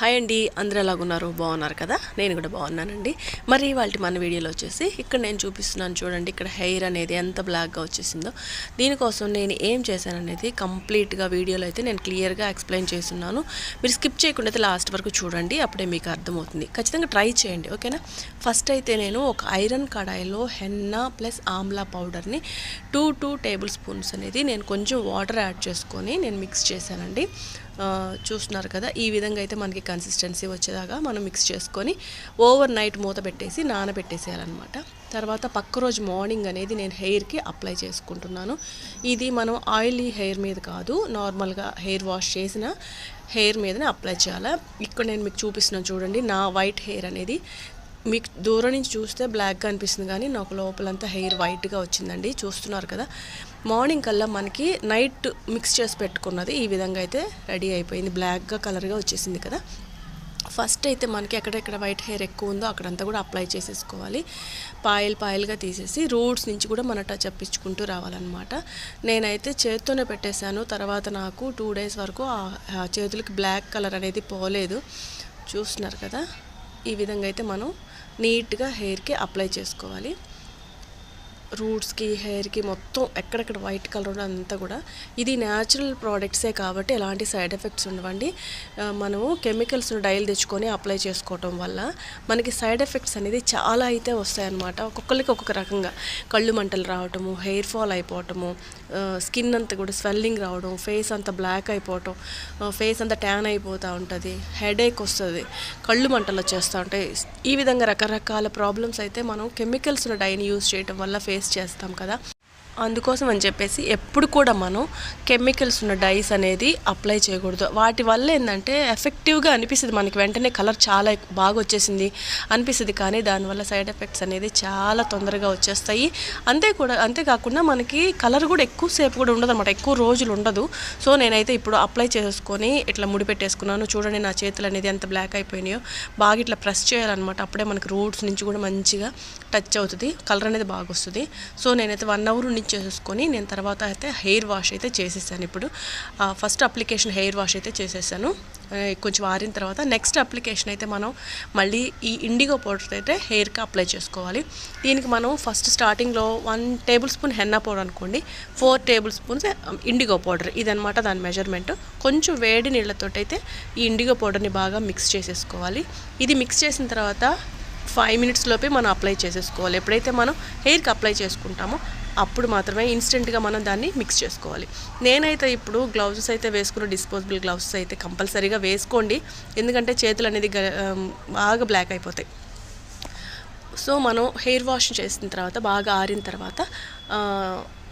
Hi అండి అందరూ ఎలాగున్నారు? బాగున్నారు కదా? నేను కూడా బాగున్నానండి. మరి వాళ్ళ మన వీడియోలో వచ్చేసి ఇక్కడ నేను చూపిస్తున్నాను చూడండి ఇక్కడ హెయిర్ అనేది ఎంత బ్లాక్గా వచ్చేసిందో. దీనికోసం నేను ఏం చేశాననేది కంప్లీట్గా వీడియోలో అయితే నేను క్లియర్గా ఎక్స్ప్లెయిన్ చేస్తున్నాను. మీరు స్కిప్ చేయకుండా అయితే లాస్ట్ వరకు చూడండి అప్పుడే మీకు అర్థమవుతుంది. ఖచ్చితంగా ట్రై చేయండి ఓకేనా? ఫస్ట్ అయితే నేను ఒక ఐరన్ కడాయిలో హెన్నా ప్లస్ ఆమ్లా పౌడర్ని టూ టూ టేబుల్ స్పూన్స్ అనేది నేను కొంచెం వాటర్ యాడ్ చేసుకొని నేను మిక్స్ చేశానండి. చూస్తున్నారు కదా ఈ విధంగా అయితే మనకి కన్సిస్టెన్సీ వచ్చేదాకా మనం మిక్స్ చేసుకొని ఓవర్ నైట్ మూత పెట్టేసి నానబెట్టేసేయాలన్నమాట. తర్వాత పక్క రోజు మార్నింగ్ అనేది నేను హెయిర్కి అప్లై చేసుకుంటున్నాను. ఇది మనం ఆయిలీ హెయిర్ మీద కాదు నార్మల్గా హెయిర్ వాష్ చేసిన హెయిర్ మీదనే అప్లై చేయాలి? ఇక్కడ నేను మీకు చూపిస్తున్నాను చూడండి నా వైట్ హెయిర్ అనేది మీకు దూరం నుంచి చూస్తే బ్లాక్గా అనిపిస్తుంది కానీ నాకు లోపలంతా హెయిర్ వైట్గా వచ్చిందండి. చూస్తున్నారు కదా. మార్నింగ్ కల్లా మనకి నైట్ మిక్స్ చేసి పెట్టుకున్నది. ఈ విధంగా అయితే రెడీ అయిపోయింది. బ్లాక్గా కలర్గా వచ్చేసింది కదా. ఫస్ట్ అయితే మనకి ఎక్కడెక్కడ వైట్ హెయిర్ ఎక్కువ ఉందో అక్కడంతా కూడా అప్లై చేసేసుకోవాలి. పాయల్ పాయల్గా తీసేసి రూట్స్ నుంచి కూడా మన టచ్ అప్పించుకుంటూ రావాలన్నమాట. నేనైతే చేత్తోనే పెట్టేశాను. తర్వాత నాకు టూ డేస్ వరకు చేతులకి బ్లాక్ కలర్ అనేది పోలేదు. చూస్తున్నారు కదా. ఈ విధంగా అయితే మనం నీట్గా హెయిర్కి అప్లై చేసుకోవాలి. రూట్స్కి హెయిర్కి మొత్తం ఎక్కడెక్కడ వైట్ కలర్ ఉన్న అంతా కూడా ఇది న్యాచురల్ ప్రోడక్ట్సే కాబట్టి ఎలాంటి సైడ్ ఎఫెక్ట్స్ ఉండవండి. మనము కెమికల్స్ డైల్ తెచ్చుకొని అప్లై చేసుకోవటం వల్ల మనకి సైడ్ ఎఫెక్ట్స్ అనేది చాలా అయితే వస్తాయన్నమాట. ఒక్కొక్కరికి ఒక్కొక్క రకంగా కళ్ళు మంటలు రావటము హెయిర్ ఫాల్ అయిపోవటము స్కిన్ అంతా కూడా స్వెల్లింగ్ రావడం ఫేస్ అంతా బ్లాక్ అయిపోవటం ఫేస్ అంతా ట్యాన్ అయిపోతూ ఉంటుంది హెడేక్ వస్తుంది కళ్ళు మంటలు వచ్చేస్తూ ఉంటాయి. ఈ విధంగా రకరకాల ప్రాబ్లమ్స్ అయితే మనం కెమికల్స్ డైని యూజ్ చేయటం వల్ల ఫేస్ చేస్తాం కదా. అందుకోసం అని చెప్పేసి ఎప్పుడు కూడా మనం కెమికల్స్ ఉన్న డైస్ అనేది అప్లై చేయకూడదు. వాటి వల్ల ఏంటంటే ఎఫెక్టివ్గా అనిపిస్తుంది మనకి. వెంటనే కలర్ చాలా బాగా వచ్చేసింది అనిపిస్తుంది. కానీ దానివల్ల సైడ్ ఎఫెక్ట్స్ అనేది చాలా తొందరగా వచ్చేస్తాయి. అంతే కూడా అంతేకాకుండా మనకి కలర్ కూడా ఎక్కువసేపు కూడా ఉండదు అనమాట ఎక్కువ రోజులు ఉండదు. సో నేనైతే ఇప్పుడు అప్లై చేసుకొని ఇట్లా ముడి పెట్టేసుకున్నాను. చూడండి నా చేతులు అనేది ఎంత బ్లాక్ అయిపోయినాయో. బాగా ఇట్లా ప్రెస్ చేయాలన్నమాట. అప్పుడే మనకి రూట్స్ నుంచి కూడా మంచిగా టచ్ అవుతుంది. కలర్ అనేది బాగా వస్తుంది. సో నేనైతే వన్ అవర్ నుంచి చేసేసుకొని నేను తర్వాత అయితే హెయిర్ వాష్ అయితే చేసేసాను ఇప్పుడు. ఫస్ట్ అప్లికేషన్ హెయిర్ వాష్ అయితే చేసేసాను. కొంచెం ఆరిన తర్వాత నెక్స్ట్ అప్లికేషన్ అయితే మనం మళ్ళీ ఈ ఇండిగో పౌడర్ అయితే హెయిర్కి అప్లై చేసుకోవాలి. దీనికి మనం ఫస్ట్ స్టార్టింగ్లో one tablespoon henna powder అనుకోండి. Four tablespoons indigo powder ఇదనమాట దాని మెజర్మెంట్. కొంచెం వేడి నీళ్ళతో అయితే ఈ ఇండిగో పౌడర్ని బాగా మిక్స్ చేసేసుకోవాలి. ఇది మిక్స్ చేసిన తర్వాత ఫైవ్ మినిట్స్ లోపే మనం అప్లై చేసేసుకోవాలి. ఎప్పుడైతే మనం హెయిర్కి అప్లై చేసుకుంటామో అప్పుడు మాత్రమే ఇన్స్టెంట్గా మనం దాన్ని మిక్స్ చేసుకోవాలి. నేనైతే ఇప్పుడు గ్లౌజెస్ అయితే వేసుకున్న డిస్పోజబుల్ గ్లౌజెస్ అయితే కంపల్సరీగా వేసుకోండి. ఎందుకంటే చేతులు అనేది బాగా బ్లాక్ అయిపోతాయి. సో మనం హెయిర్ వాష్ చేసిన తర్వాత బాగా ఆరిన తర్వాత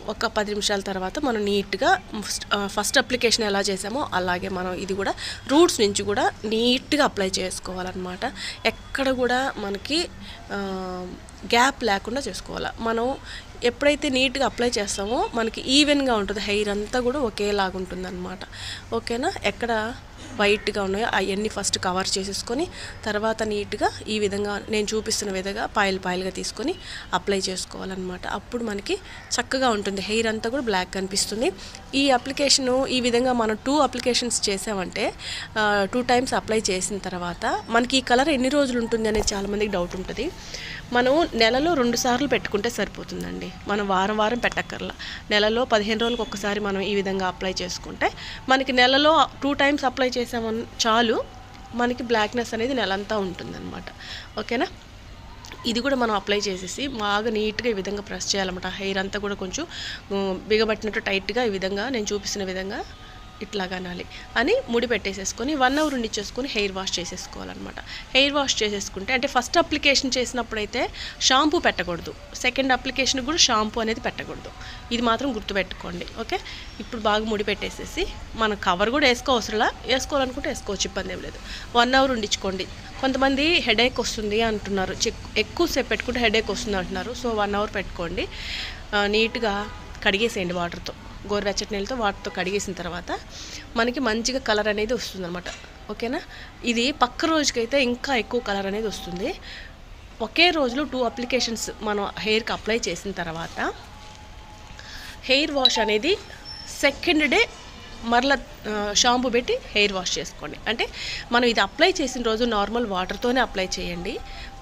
ఒక పది నిమిషాల తర్వాత మనం నీట్గా ఫస్ట్- ఫస్ట్ అప్లికేషన్ ఎలా చేసామో అలాగే మనం ఇది కూడా రూట్స్ నుంచి కూడా నీట్గా అప్లై చేసుకోవాలన్నమాట. ఎక్కడ కూడా మనకి గ్యాప్ లేకుండా చేసుకోవాలి. మనం ఎప్పుడైతే నీట్గా అప్లై చేస్తామో మనకి ఈవెన్గా ఉంటుంది. హెయిర్ అంతా కూడా ఒకేలాగా ఉంటుంది అనమాట ఓకేనా? ఎక్కడ? వైట్గా ఉన్నాయో అవన్నీ ఫస్ట్ కవర్ చేసేసుకొని తర్వాత నీట్గా ఈ విధంగా నేను చూపిస్తున్న విధంగా పాయలు పాయలుగా తీసుకొని అప్లై చేసుకోవాలన్నమాట. అప్పుడు మనకి చక్కగా ఉంటుంది. హెయిర్ అంతా కూడా బ్లాక్ కనిపిస్తుంది. ఈ అప్లికేషన్ ఈ విధంగా మనం టూ అప్లికేషన్స్ చేసామంటే టూ టైమ్స్ అప్లై చేసిన తర్వాత మనకి ఈ కలర్ ఎన్ని రోజులు ఉంటుంది అనేది చాలామందికి డౌట్ ఉంటుంది. మనం నెలలో రెండు సార్లు పెట్టుకుంటే సరిపోతుందండి. మనం వారం వారం పెట్టక్కర్లా. నెలలో పదిహేను రోజులకు ఒక్కసారి మనం ఈ విధంగా అప్లై చేసుకుంటే మనకి నెలలో టూ టైమ్స్ అప్లై చేసామని చాలు. మనకి బ్లాక్నెస్ అనేది నెలంతా ఉంటుందన్నమాట. ఓకేనా? ఇది కూడా మనం అప్లై చేసేసి బాగా నీట్గా ఈ విధంగా ప్రెస్ చేయాలన్నమాట. హెయిర్ అంతా కూడా కొంచెం బిగబట్టినట్టు టైట్గా ఈ విధంగా నేను చూపిస్తున్న విధంగా ఇట్లాగా అనాలి అని ముడి పెట్టేసేసుకొని వన్ అవర్ ఉండిచ్చేసుకొని హెయిర్ వాష్ చేసేసుకోవాలన్నమాట. హెయిర్ వాష్ చేసేసుకుంటే అంటే ఫస్ట్ అప్లికేషన్ చేసినప్పుడైతే షాంపూ పెట్టకూడదు. సెకండ్ అప్లికేషన్ కూడా షాంపూ అనేది పెట్టకూడదు. ఇది మాత్రం గుర్తుపెట్టుకోండి ఓకే? ఇప్పుడు బాగా ముడి పెట్టేసేసి మనం కవర్ కూడా వేసుకోవసరలా వేసుకోవాలనుకుంటే వేసుకోవచ్చు ఇబ్బంది ఏం లేదు. వన్ అవర్ ఉండించుకోండి కొంతమంది హెడేక్ వస్తుంది అంటున్నారు. చెక్- ఎక్కువసేపు పెట్టుకుంటే హెడేక్ వస్తుంది అంటున్నారు. సో వన్ అవర్ పెట్టుకోండి. నీట్గా కడిగేసేయండి వాటర్తో. గోరువెచ్చటి నీళ్ళతో వాటితో కడిగేసిన తర్వాత మనకి మంచిగా కలర్ అనేది వస్తుంది అనమాట ఓకేనా? ఇది పక్క రోజుకైతే ఇంకా ఎక్కువ కలర్ అనేది వస్తుంది. ఒకే రోజులో టూ అప్లికేషన్స్ మనం హెయిర్కి అప్లై చేసిన తర్వాత హెయిర్ వాష్ అనేది సెకండ్ డే మరల షాంపూ పెట్టి హెయిర్ వాష్ చేసుకోండి. అంటే మనం ఇది అప్లై చేసిన రోజు నార్మల్ వాటర్తోనే అప్లై చేయండి.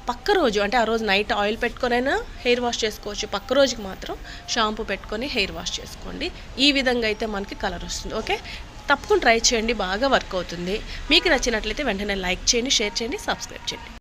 పక్క రోజు అంటే ఆ రోజు నైట్ ఆయిల్ పెట్టుకొనైనా హెయిర్ వాష్ చేసుకోవచ్చు. పక్క రోజుకి మాత్రం షాంపూ పెట్టుకొని హెయిర్ వాష్ చేసుకోండి. ఈ విధంగా అయితే మనకి కలర్ వస్తుంది. ఓకే? తప్పకుండా ట్రై చేయండి. బాగా వర్క్ అవుతుంది. మీకు నచ్చినట్లయితే వెంటనే లైక్ చేయండి షేర్ చేయండి సబ్స్క్రైబ్ చేయండి.